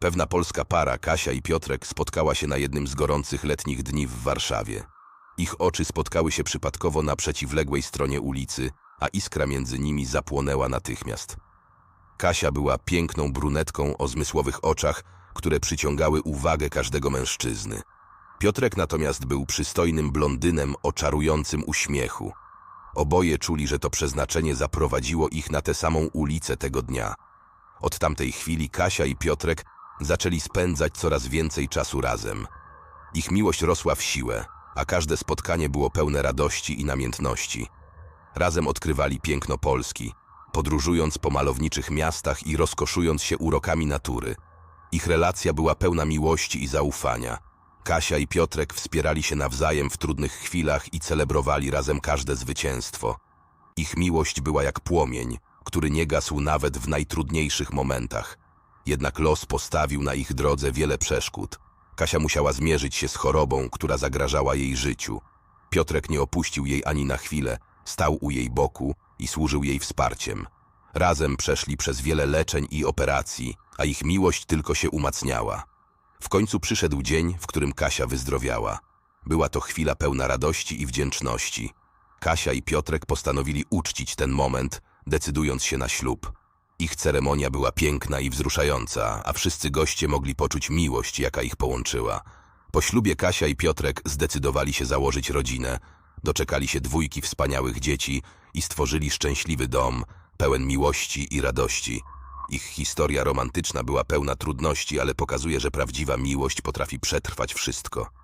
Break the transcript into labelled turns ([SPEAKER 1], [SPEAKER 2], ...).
[SPEAKER 1] Pewna polska para, Kasia i Piotrek, spotkała się na jednym z gorących letnich dni w Warszawie. Ich oczy spotkały się przypadkowo na przeciwległej stronie ulicy, a iskra między nimi zapłonęła natychmiast. Kasia była piękną brunetką o zmysłowych oczach, które przyciągały uwagę każdego mężczyzny. Piotrek natomiast był przystojnym blondynem o czarującym uśmiechu. Oboje czuli, że to przeznaczenie zaprowadziło ich na tę samą ulicę tego dnia. Od tamtej chwili Kasia i Piotrek zaczęli spędzać coraz więcej czasu razem. Ich miłość rosła w siłę, a każde spotkanie było pełne radości i namiętności. Razem odkrywali piękno Polski, podróżując po malowniczych miastach i rozkoszując się urokami natury. Ich relacja była pełna miłości i zaufania. Kasia i Piotrek wspierali się nawzajem w trudnych chwilach i celebrowali razem każde zwycięstwo. Ich miłość była jak płomień, który nie gasł nawet w najtrudniejszych momentach. Jednak los postawił na ich drodze wiele przeszkód. Kasia musiała zmierzyć się z chorobą, która zagrażała jej życiu. Piotrek nie opuścił jej ani na chwilę, stał u jej boku i służył jej wsparciem. Razem przeszli przez wiele leczeń i operacji, a ich miłość tylko się umacniała. W końcu przyszedł dzień, w którym Kasia wyzdrowiała. Była to chwila pełna radości i wdzięczności. Kasia i Piotrek postanowili uczcić ten moment, decydując się na ślub. Ich ceremonia była piękna i wzruszająca, a wszyscy goście mogli poczuć miłość, jaka ich połączyła. Po ślubie Kasia i Piotrek zdecydowali się założyć rodzinę, doczekali się dwójki wspaniałych dzieci i stworzyli szczęśliwy dom, pełen miłości i radości. Ich historia romantyczna była pełna trudności, ale pokazuje, że prawdziwa miłość potrafi przetrwać wszystko.